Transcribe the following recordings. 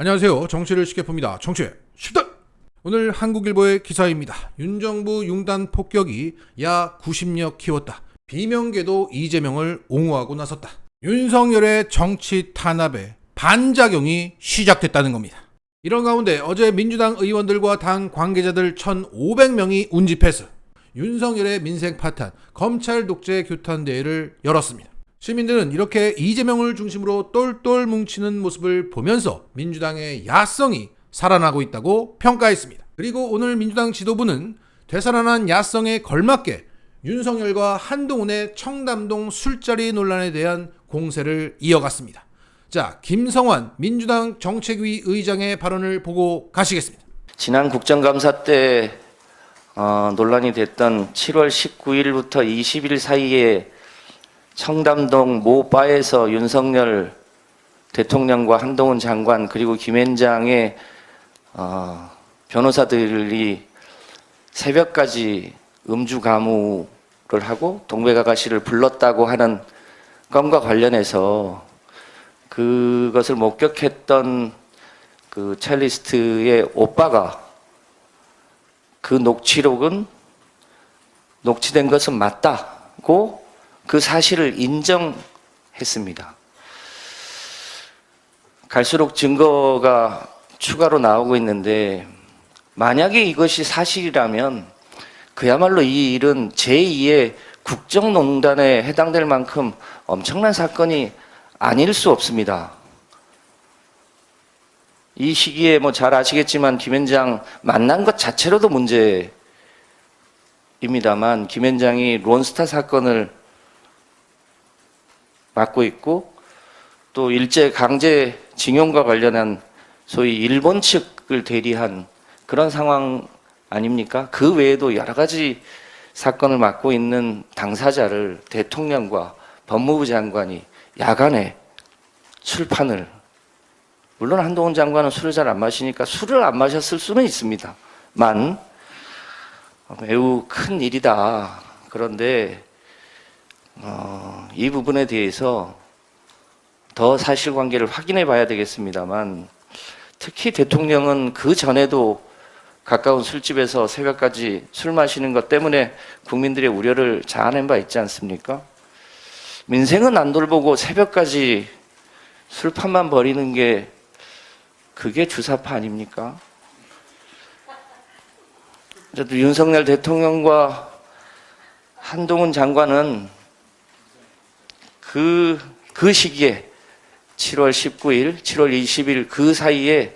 안녕하세요. 정치를 쉽게 풉니다. 정치 쉽다. 오늘 한국일보의 기사입니다. 윤정부 융단 폭격이 야 90여 키웠다. 비명계도 이재명을 옹호하고 나섰다. 윤석열의 정치 탄압에 반작용이 시작됐다는 겁니다. 이런 가운데 어제 민주당 의원들과 당 관계자들 1,500명이 운집해서 윤석열의 민생 파탄, 검찰 독재 규탄 대회를 열었습니다. 시민들은 이렇게 이재명을 중심으로 똘똘 뭉치는 모습을 보면서 민주당의 야성이 살아나고 있다고 평가했습니다. 그리고 오늘 민주당 지도부는 되살아난 야성에 걸맞게 윤석열과 한동훈의 청담동 술자리 논란에 대한 공세를 이어갔습니다. 자, 김성환 민주당 정책위 의장의 발언을 보고 가시겠습니다. 지난 국정감사 때 어, 논란이 됐던 7월 19일부터 20일 사이에 청담동 모 바에서 윤석열 대통령과 한동훈 장관 그리고 김앤장의 어, 변호사들이 새벽까지 음주 가무를 하고 동백아가씨를 불렀다고 하는 건과 관련해서 그것을 목격했던 그 첼리스트의 오빠가 그 녹취록은 녹취된 것은 맞다고 그 사실을 인정했습니다. 갈수록 증거가 추가로 나오고 있는데 만약에 이것이 사실이라면 그야말로 이 일은 제2의 국정농단에 해당될 만큼 엄청난 사건이 아닐 수 없습니다. 이 시기에 뭐 잘 아시겠지만 김 현장 만난 것 자체로도 문제입니다만 김 현장이 론스타 사건을 맡고 있고 또 일제 강제 징용과 관련한 소위 일본 측을 대리한 그런 상황 아닙니까? 그 외에도 여러 가지 사건을 맡고 있는 당사자를 대통령과 법무부 장관이 야간에 술판을 물론 한동훈 장관은 술을 잘 안 마시니까 술을 안 마셨을 수는 있습니다. 만 매우 큰 일이다. 그런데 어, 이 부분에 대해서 더 사실관계를 확인해 봐야 되겠습니다만 특히 대통령은 그 전에도 가까운 술집에서 새벽까지 술 마시는 것 때문에 국민들의 우려를 자아낸 바 있지 않습니까? 민생은 안 돌보고 새벽까지 술판만 버리는 게 그게 주사파 아닙니까? 윤석열 대통령과 한동훈 장관은 그, 그 시기에 7월 19일, 7월 20일 그 사이에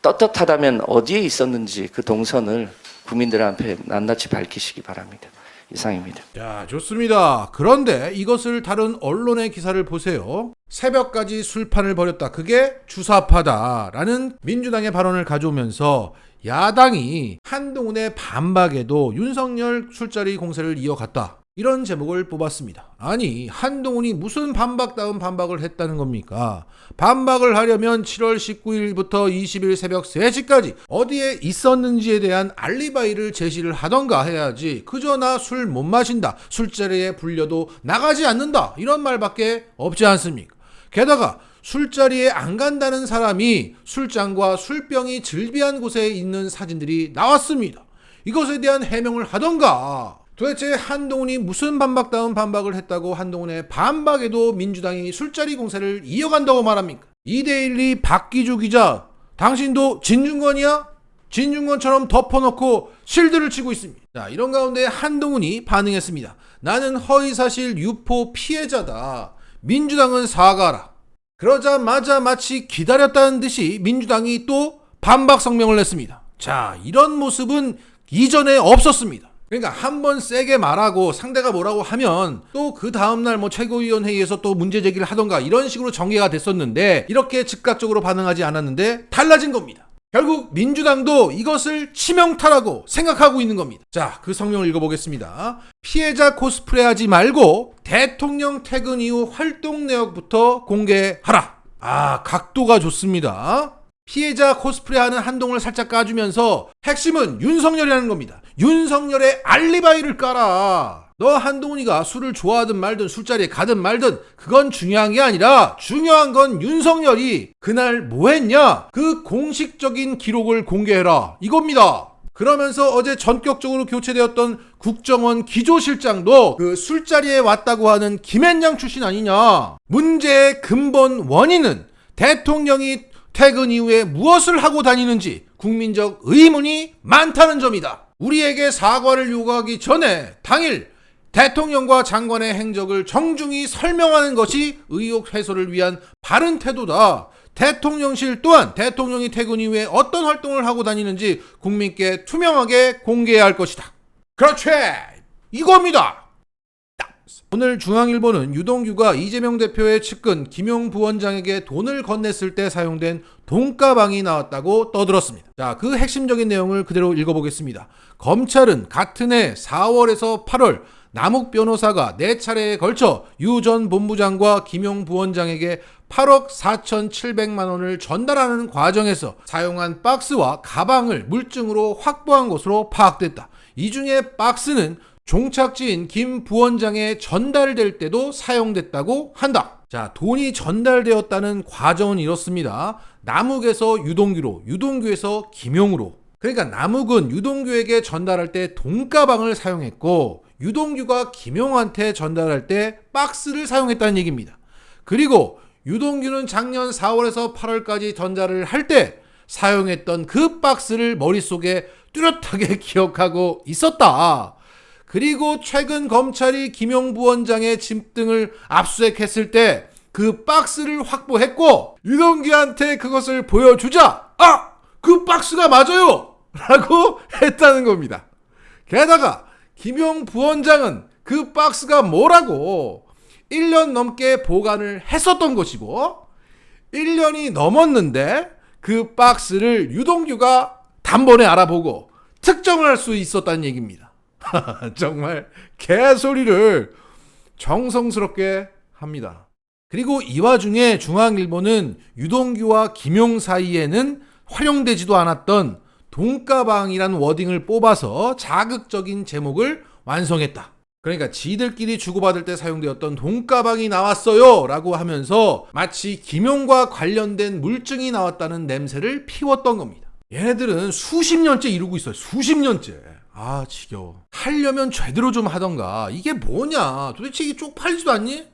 떳떳하다면 어디에 있었는지 그 동선을 국민들 앞에 낱낱이 밝히시기 바랍니다. 이상입니다. 자, 좋습니다. 그런데 이것을 다룬 언론의 기사를 보세요. 새벽까지 술판을 벌였다. 그게 주사파다라는 민주당의 발언을 가져오면서 야당이 한동훈의 반박에도 윤석열 술자리 공세를 이어갔다. 이런 제목을 뽑았습니다. 아니, 한동훈이 무슨 반박다운 반박을 했다는 겁니까? 반박을 하려면 7월 19일부터 20일 새벽 3시까지 어디에 있었는지에 대한 알리바이를 제시를 하던가 해야지. 그저 나 술 못 마신다. 술자리에 불려도 나가지 않는다. 이런 말밖에 없지 않습니까? 게다가 술자리에 안 간다는 사람이 술장과 술병이 즐비한 곳에 있는 사진들이 나왔습니다. 이것에 대한 해명을 하던가. 도대체 한동훈이 무슨 반박다운 반박을 했다고 한동훈의 반박에도 민주당이 술자리 공세를 이어간다고 말합니까? 이데일리 박기주 기자, 당신도 진중권이야? 진중권처럼 덮어놓고 실드를 치고 있습니다. 자, 이런 가운데 한동훈이 반응했습니다. 나는 허위사실 유포 피해자다. 민주당은 사과하라. 그러자마자 마치 기다렸다는 듯이 민주당이 또 반박 성명을 냈습니다. 자, 이런 모습은 이전에 없었습니다. 그러니까 한 번 세게 말하고 상대가 뭐라고 하면 또 그 다음날 뭐 최고위원회의에서 또 문제 제기를 하던가 이런 식으로 전개가 됐었는데 이렇게 즉각적으로 반응하지 않았는데 달라진 겁니다. 결국 민주당도 이것을 치명타라고 생각하고 있는 겁니다. 자, 그 성명을 읽어보겠습니다. 피해자 코스프레 하지 말고 대통령 퇴근 이후 활동 내역부터 공개하라. 아, 각도가 좋습니다. 피해자 코스프레 하는 한동을 살짝 까주면서 핵심은 윤석열이라는 겁니다. 윤석열의 알리바이를 깔아. 너 한동훈이가 술을 좋아하든 말든 술자리에 가든 말든 그건 중요한 게 아니라 중요한 건 윤석열이 그날 뭐 했냐? 그 공식적인 기록을 공개해라. 이겁니다. 그러면서 어제 전격적으로 교체되었던 국정원 기조실장도 그 술자리에 왔다고 하는 김앤장 출신 아니냐. 문제의 근본 원인은 대통령이 퇴근 이후에 무엇을 하고 다니는지 국민적 의문이 많다는 점이다. 우리에게 사과를 요구하기 전에 당일 대통령과 장관의 행적을 정중히 설명하는 것이 의혹 해소를 위한 바른 태도다. 대통령실 또한 대통령이 퇴근 이후에 어떤 활동을 하고 다니는지 국민께 투명하게 공개해야 할 것이다. 그렇지! 이겁니다! 오늘 중앙일보는 유동규가 이재명 대표의 측근 김용 부원장에게 돈을 건넸을 때 사용된 돈가방이 나왔다고 떠들었습니다. 자, 그 핵심적인 내용을 그대로 읽어보겠습니다. 검찰은 같은 해 4월에서 8월 남욱 변호사가 네 차례에 걸쳐 유 전 본부장과 김용 부원장에게 8억 4,700만 원을 전달하는 과정에서 사용한 박스와 가방을 물증으로 확보한 것으로 파악됐다. 이 중에 박스는 종착지인 김 부원장에 전달될 때도 사용됐다고 한다. 자, 돈이 전달되었다는 과정은 이렇습니다. 남욱에서 유동규로, 유동규에서 김용으로. 그러니까 남욱은 유동규에게 전달할 때 돈가방을 사용했고, 유동규가 김용한테 전달할 때 박스를 사용했다는 얘기입니다. 그리고 유동규는 작년 4월에서 8월까지 전달을 할 때 사용했던 그 박스를 머릿속에 뚜렷하게 기억하고 있었다. 그리고 최근 검찰이 김용 부원장의 집 등을 압수수색했을 때 그 박스를 확보했고 유동규한테 그것을 보여주자 아! 그 박스가 맞아요! 라고 했다는 겁니다. 게다가 김용 부원장은 그 박스가 뭐라고 1년 넘게 보관을 했었던 것이고 1년이 넘었는데 그 박스를 유동규가 단번에 알아보고 특정을 할수 있었다는 얘기입니다. 정말 개소리를 정성스럽게 합니다. 그리고 이 와중에 중앙일보는 유동규와 김용 사이에는 활용되지도 않았던 돈가방이라는 워딩을 뽑아서 자극적인 제목을 완성했다. 그러니까 지들끼리 주고받을 때 사용되었던 돈가방이 나왔어요 라고 하면서 마치 김용과 관련된 물증이 나왔다는 냄새를 피웠던 겁니다. 얘네들은 수십 년째 이루고 있어요. 수십 년째. 아, 지겨워. 하려면 제대로 좀 하던가. 이게 뭐냐? 도대체 이게 쪽팔리지도 않니?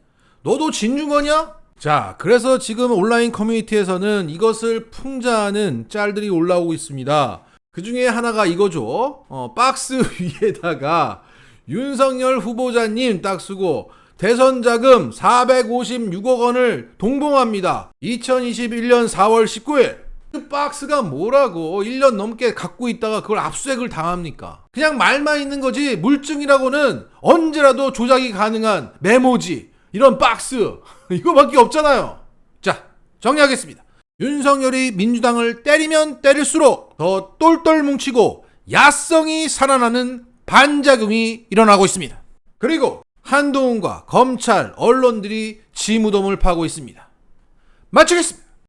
너도 진중거냐? 자, 그래서 지금 온라인 커뮤니티에서는 이것을 풍자하는 짤들이 올라오고 있습니다. 그 중에 하나가 이거죠. 어, 박스 위에다가 윤석열 후보자님 딱 쓰고 대선 자금 456억 원을 동봉합니다. 2021년 4월 19일. 그 박스가 뭐라고 1년 넘게 갖고 있다가 그걸 압수색을 당합니까? 그냥 말만 있는 거지 물증이라고는 언제라도 조작이 가능한 메모지 이런 박스 이거밖에 없잖아요. 자 정리하겠습니다. 윤석열이 민주당을 때리면 때릴수록 더 똘똘 뭉치고 야성이 살아나는 반작용이 일어나고 있습니다. 그리고 한동훈과 검찰, 언론들이 지무덤을 파고 있습니다. 마치겠습니다.